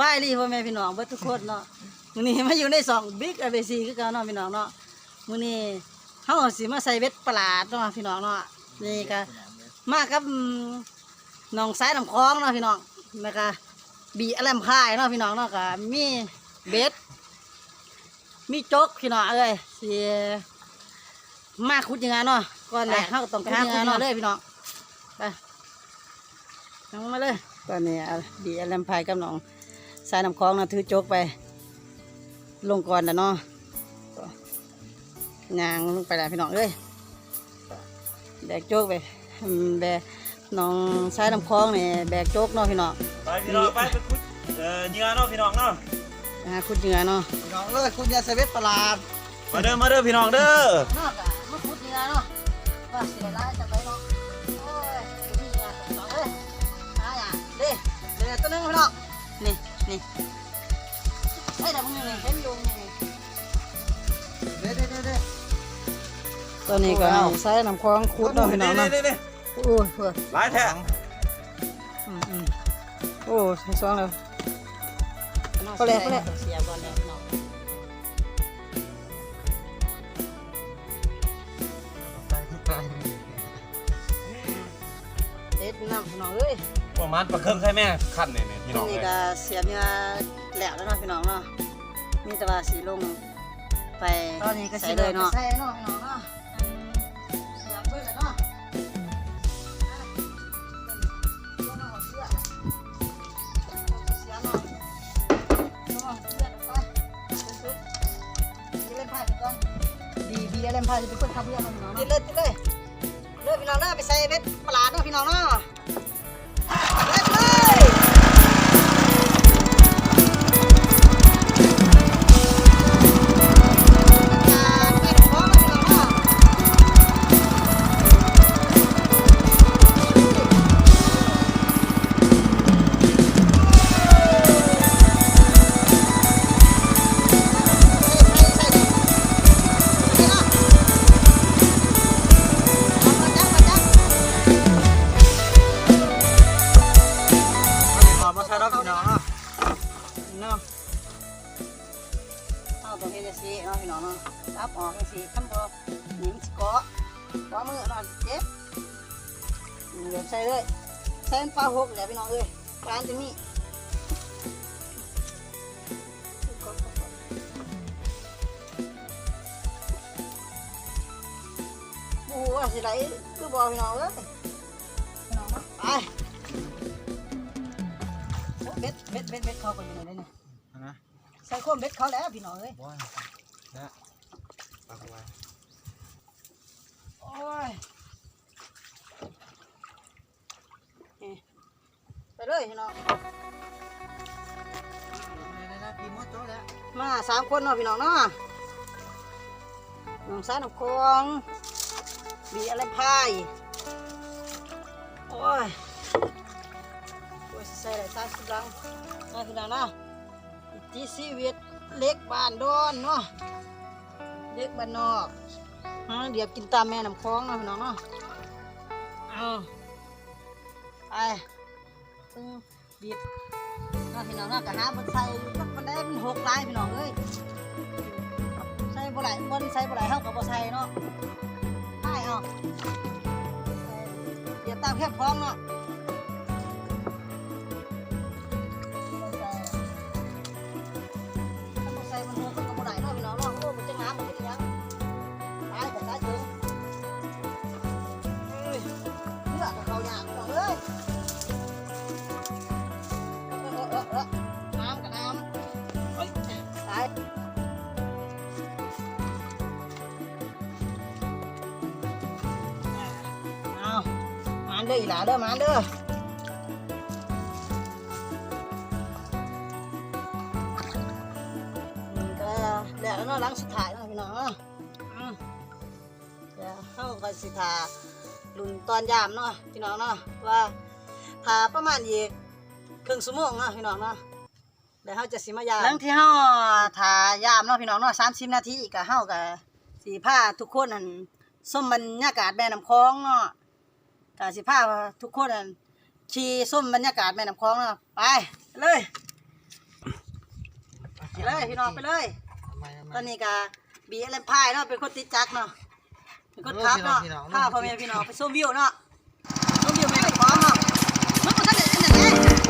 บายลีพ่อแม่พี่น้องเบิดทุกคนเนาะมื้อนี้มาอยู่ในสองบิ๊กอเบซีคือเกันเนาะพี่น้องเนาะมื้อนี้เฮาสิมาใส่เบ็ดปลาดเนาะพี่น้องเนาะนี่ก็มากับอืมน้องสายน้ำคลองเนาะพี่น้องแล้วก็บีอแลมพายเนาะพี่น้องเนาะก็มีเบ็ดมีจกพี่น้องเอ้ยสิมาขุดยังไงเนาะก่อนแรกเฮาก็ต้องไปหาขุดยังไงเลยพี่น้องไปลงมาเลยตอนนี้เอาดีอลัมพายกับน้องสายน้ำคลองนะถือโจกไป ลงก่อนนะเนาะยางลงไปแล้วพี่น้องเอ้ยแบกโจกไปอืมแบกน้องสายน้ำคลองนี่แบกโจกเนาะพี่น้องไปพี่น้องไปไปคุดเอ่อเหยื่อเนาะพี่น้องเนาะหาขุดเหงื่อเนาะพี่น้องเลิศคุณยาเสเวตประหลาดมาเด้อมาเด้อพี่น้องเด้อนอกจากมาขุดเหงื่อเนาะว่าเสียร้ายจะไปเนาะโอ้ยนี่เหงื่อพี่น้องเอ้ยหาอย่างเด้เด้ตัวหนึงพี่น้อง นี่นี่ไอ้ยแต่มึงนี่เห็นอยู่นี่เด้เด้เด้เด้ตอนนี้ก็ใช้น้ำคลองขุดเนาะพี่น้องเนาะเด้เด้โอ้ยเพื่อหลายแท้อืมอืมโอ้ใส่ซองแล้วก็แล้วก็แล้วเสียก่อนแล้วพี่น้องเด็ดน้ำพี่น้องเอ้ยประมาณประเครื่องใช่ไหมขั้นนี่นี่พี่ต น้รองงนี้เลยก็เสียบเนื้อแหลกแล้วเนาะพี่น้องเนาะมีแต่ว่าสีลงไปใส่เลยเนาะใส่เนาะพี่น้องเนาะเสียบเบิ่งเลยเนาะดีบีอะไรพาจะเป็นคนขับเรือมาพี่น้องติดเลยติดเลยเลือพี่น้องเนาะไปใส่เบ็ดปลาดเนาะพี่น้องเนาะ เอาตรงนี้จะสีเนาะพี่น้องเนาะรับออกจะสีขั้นบ่หนีมสิเกาะเกาะมือเนาะเจ็บเดี๋ยวใส่เลยใส่ปลาหกเดี๋ยพี่น้องเอ้ยปลาจะมีโอ้โหสิไหลคือบ่พี่น้องเอ้ยพี่น้องเนาะไปเบ็ดเบ็ดเบ็ดเบ็ดเข้าก็อยู่ในนี้เนี่ย ใส่ความเบ็ดเขาแล้วพี่น้องเอ้ยว้ายนะปากไว้โอ้ยนี่ไปเลยพี่น้องได้ได้พี่มดโตแล้วมาสามคนเนาะพี่น้องเนาะน้องสาวน้องคองบีอะไรพายโอ้ยโอ้ยใส่อะไรใส่สุดลังมาพี่น้องเนาะ จีซีเวียดเล็กบ้านดอนเนาะเล็กบ้านนอกเดี๋ยวกินตามแม่น้ำคลองเนาะพี่น้องเนาะเอาไปตึงบีบน้าพี่น้องน้ากะหาบนใส่ก็มันได้มันหกลายพี่น้องเอ้ยใส่บ่ไหลบนใส่บ่ไหลเท่ากับบ่ใส่เนาะใช่เอาเดี๋ยวตามแคบคล้องเนาะ เด้ออีหลาเด้อมาเด้อแล้วเนาะหลังสุดท้ายเนาะพี่น้องเนาะเดี๋ยวเข้ากันสิทาลุนตอนยามเนาะพี่น้องเนาะว่าทาประมาณอีกครึ่งชั่วโมงเนาะพี่น้องเนาะเดี๋ยวเฮาจะสิมายามหลังที่เฮาทายามเนาะพี่น้องเนาะ30นาทีก็เฮาก็สิพาทุกคนอันส้มบรรยากาศแม่น้ำคลองเนาะ ก็สิพาทุกคนอันขี่ส้มบรรยากาศแม่น้ำคลองเนาะไปเลยเลยพี่น้องไปเลยทำไมทำไมตอนนี้ก็บีอะไรพายเนาะเป็นคนติดจักรเนาะเป็นคนขับเนาะพี่น้องพี่พาน้องพ่อแม่พี่น้องไปชมวิวเนาะชมวิวแม่พร้อมเนาะมันก็จะเด็ดอันไหน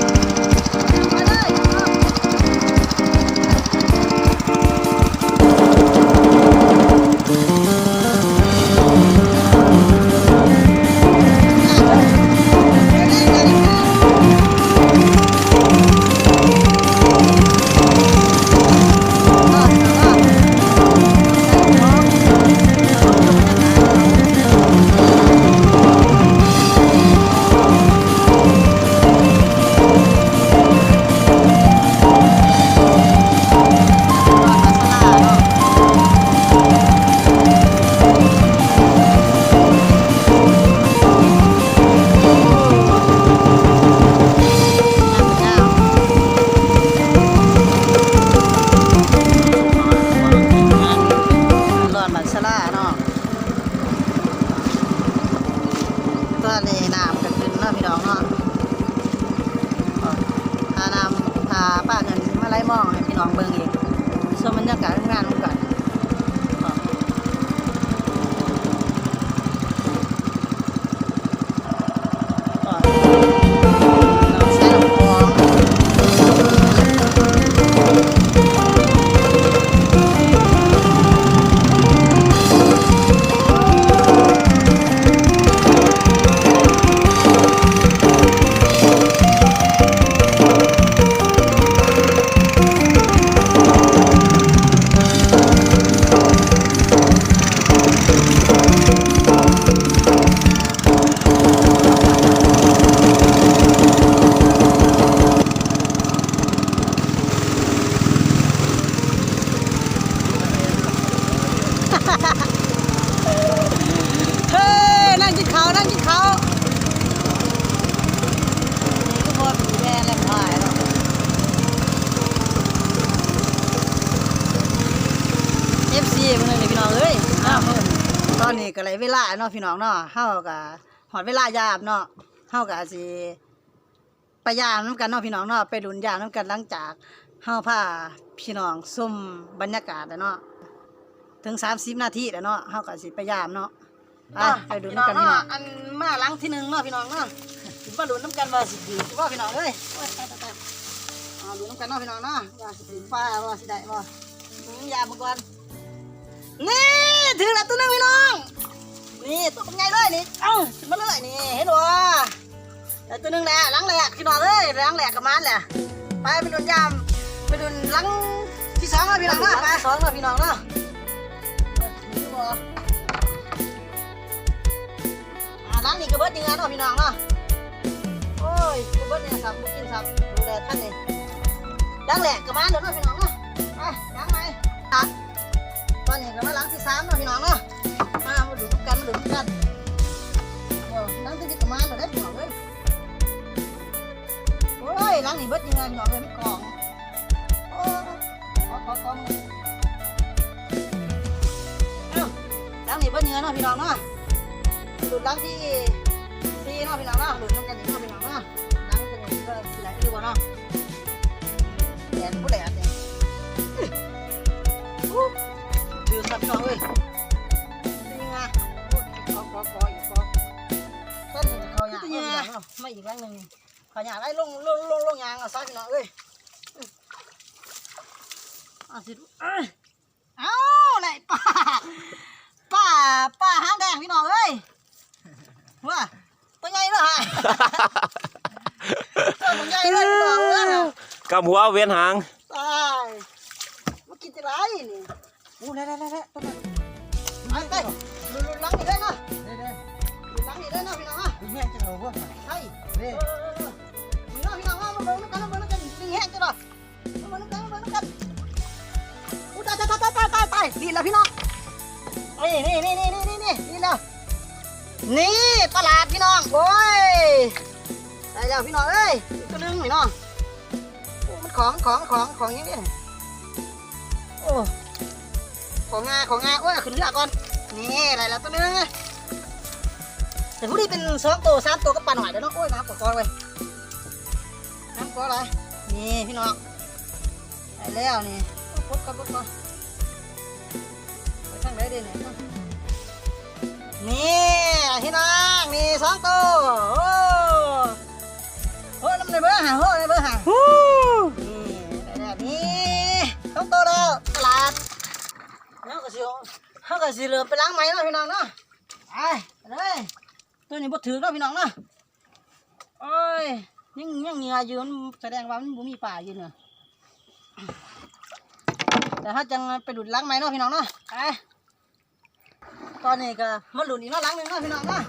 เอฟซีมันเลยพี่น้องเอ้ยอ้าวตอนนี้ก็เลยเวลาเนาะพี่น้องเนาะเฮาก็หอดเวลายามเนาะเฮาก็สิไปยามน้ำกันเนาะพี่น้องเนาะไปดุนยามน้ำกันหลังจากเฮาพาพี่น้องชมบรรยากาศแล้วเนาะถึง30นาทีแล้วเนาะเฮาก็สิไปยามเนาะไปไปดูน้ำกันพี่น้องอันมาหลังที่หนึ่งเนาะพี่น้องเนาะถึงมาดูน้ำกันว่าสิดีว่าพี่น้องเอ้ยโอ้ยตายตายตายอ่าดูน้ำกันเนาะพี่น้องเนาะว่าสิถึงฟ้าว่าสิได้บ่อืมยามังกรนี่ นี่ถึงแล้วตัวหนึงพี่น้อง นี่ตัวเป็นไงเลยนี่เอ้าขึ้นมาเลยนี่เห็นบ่แต่ตัวหนึงแหละหลังแหลกพี่น้องเอ้ยหลังแหลกกับมันแหละไปไปดูยามไปดูหลังที่สองเนาะพี่น้องเนาะไปสองเนาะพี่น้องเนาะล้างนี่ก็เบิดยังไงเนาะพี่น้องเนาะโอ้ยก็เบิดเนี่ยครับบุกินครับดูแลท่านนี่ล้างแหลกกับมาเดี๋ยวเนาะพี่น้องเนาะไปล้างไหมครั บตอนนี้ก็มาล้างที่สามเนาะพี่น้องเนาะมามาดูกันมาดูกันโอ้ล้างที่นี่กับมาเดี๋ยวได้พี่น้องเว้ยโอ้ยล้างนี่เบิดยังไงพี่น้องเลยไม่กองโอ้ขอขอขอเอ้าล้างนี่เบิดยังไงเนาะพี่น้องเนาะหลุดล้างที่ที่เนาะพี่น้องเนาะหลุดน้ำกันนี่เนาะพี่น้องเนาะล้างกันนี่ก็สิไหลอยู่บ่เนาะแดนผู้แหลกเนี่ ดื่มครับพี่น้องเอ้ยนี่ไงพูดขอขอขออีกขอต้นนี้เขาอยากเอาพี่น้องเนาะไม่อีกแรงหนึ่งเขาอยากได้ลงลงลงลงยางเอาซะพี่น้องเอ้ยอะสิเอ้ยเอ้าไหนป้าป้าป้าหางแดงพี่น้องเอ้ยว่าตัวใหญ่เลยฮะตัวใหญ่เลยพี่น้องเอ้ยกำหัวเวียนหางตายมากินจะไรนี่ โอ้ได้ได้ได้ได้ต้นนั้นไปไปลุลุลังนี่ได้เนาะได้ได้ลุลังนี่ได้เนาะพี่น้องอะคุณแม่จะเอาพวกมันใช่เด้เออเออเออพี่น้องพี่น้องมาเบิ่งกันมาเบิ่งกันนี่แห้งจังเลยมาเบิ่งกันมาเบิ่งกันอู้ตายตายตายตายตายตายนี่แหละพี่น้องนี่นี่นี่นี่นี่นี่นี่แล้วนี่ตลาดพี่น้องโอ้ยได้แล้วพี่น้องเอ้ยอีกตัวหนึงพี่น้องโอ้มันของของของของอยังนี้โอ้ ของงาของงาโอ้ยขึ้นเรือก่อน นี่อะไรแล้วตัวนึงแต่ผู้นี้เป็นสองตัวสามตัวก็ปลาหน่อยเดี๋ยวน้องโอ้ยน้ำกอดๆไว้ยน้ำกอดอะไรนี่พี่น้องได้แล้วนี่พดกับพดก่อนไปทางไหนดีเนี่ยนี่พี่น้องนี่สองตัวโอ้โหน้ำในเบอร์หาโหในเบอ ก็สิเหลือไปล้างไหมเนาะพี่น้องเนาะไปเลยตัวนี้บ่ถือเนาะพี่น้องเนาะโอ้ยยังยังเหงื่ออยู่มันแสดงว่ามันบ่มีป่าอยู่เนาะแต่ถ้าจังไปหลุดล้างไหมเนาะพี่น้องเนาะไปตอนนี้ก็มาหลุดอีกเนาะล้างหนึ่งเนาะพี่น้องเนาะ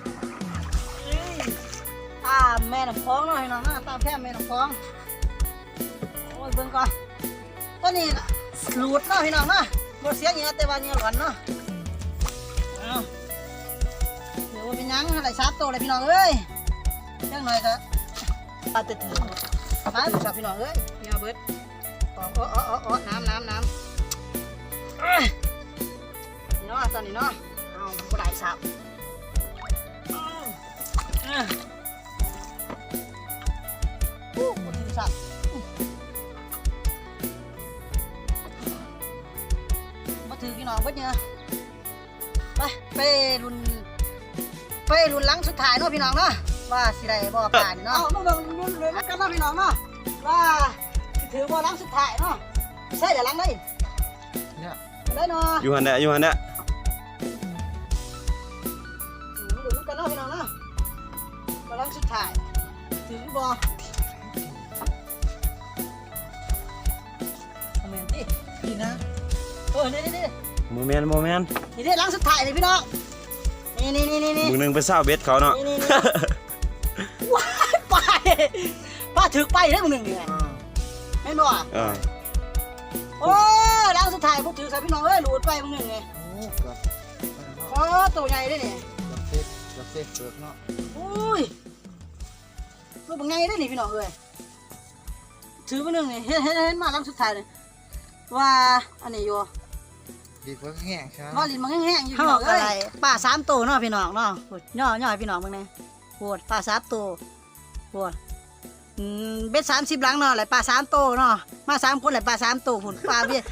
ตามแม่น้ำคลองเนาะพี่น้องเนาะตามแพร่แม่น้ำคลองโอ้ยเบิ่งก่อนตอนนี้หลุดเนาะพี่น้องเนาะบ่เสียเหงื่อแต่ว่าเหงื่อหลอนเนาะ เดี๋ยวว่าเป็นยังอะไรสามตัวเลยพี่น้องเอ้ยจังหน่อยก็ปาดติดถึงไปบุกจับพี่น้องเอ้ยเหงื่อเบิดอ๋ออ๋ออ๋ออ๋อน้ำน้ำน้ำเอ้ยนี่เนาะตอนนี้เนาะเอาบ่ได้สับอาเอ้ยอู้บ่ถึงสับอู้บ่ถือพี่น้องเบิร์ดเนี่ยไปไปรุน ไปรุ่นหลังสุดท้ายเนาะพี่น้องเนาะว่าสิได้บ่ผ่านเนาะเอามาเบิ่งรุ่นเลยแล้วกันเนาะพี่น้องเนาะว่าถือว่าล้างสุดท้ายเนาะใช่เดี๋ยวล้างได้เนี่ยได้เนาะอยู่หันเนี่ยอยู่หันเนี่ยมาดูกันเนาะพี่น้องเนาะมาล้างสุดท้ายถือบ่ทำไมดิดีนะโอ้ยนี่นี่นี่โมเมนต์โมเมนต์นี่นี่ล้างสุดท้ายเลยพี่น้อง นี่นี่นี่นี่นี่มึงหนึงไปเศร้าเบ็ดเขาเนาะ นี่นี่นี่ว้ายไปป้าถือไปได้มึงหนึ่งนี่ไงอ่าเห็นบ่เออโอ้ยล้างสุดท้ายพวกถือใส่พี่น้องเอ้ยหลุดไปมึงหนึ่งไงโอ้เกือบขอตัวใหญ่ได้เนี่ยเกือบเซฟเกือบเซฟเกือบเนาะอุ้ยรูปเป็นไงได้นี่พี่น้องเอ้ยถือมาหนึ่งนี่เห็นเห็นเห็นมาลำสุดท้ายเลยว่าอันนี้อยู่ ดีกว่าแง่งใช่ไหมว่าลิ้นมันแห้งๆอยู่พี่น้องเอ้ยป้าสามตัวเนาะพี่น้องเนาะโหดย่อย่อให้พี่น้องมึงเนี่ยปวดป้าสามตัวปวดอืมเบ็ดสามสิบหลังเนาะไหลป้าสามตัวเนาะมาสามคนไหลป้าสามตัวผุนป้าเบี้ย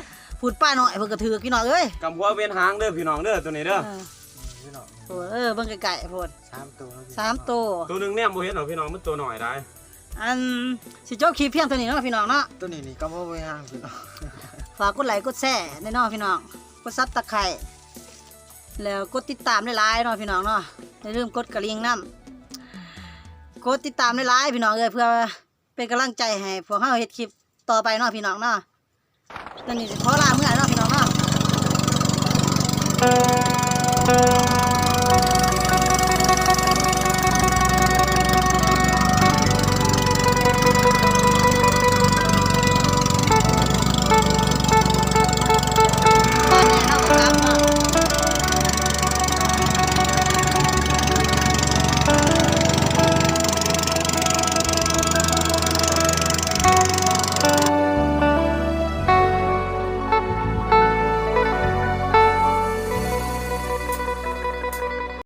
ผุนป้าหน่อยเพิ่นก็ถือพี่น้องเอ้ยกำหัวเวียนหางเด้อพี่น้องเด้อตัวนี้เด้อเออพี่น้องโอ้เออเบิ่งไกลๆปวดสามตัวแล้วพี่สามตัวตัวหนึงเนี่ยโมเห็นหรอกพี่น้องมันตัวหน่อยได้อันสิจบคลิปเพียงเท่านี้เนาะพี่น้องเนาะตัวนี้นี่ก็ไม่ไปห่างพี่น้องฝากกดไลค์กดแชร์ในน้องพี่น้อง กดซับตะไคร่แล้วกดติดตามได้หลายเนาะพี่น้องเนาะอย่าลืมกดกระลิ่งน้ำกดติดตามได้หลายพี่น้องเลยเพื่อเป็นกำลังใจให้พวกเราเห็ดคลิปต่อไปเนาะพี่น้องเนาะตอนนี้สิขอลาเมื่อไหร่เนาะพี่น้องเนาะ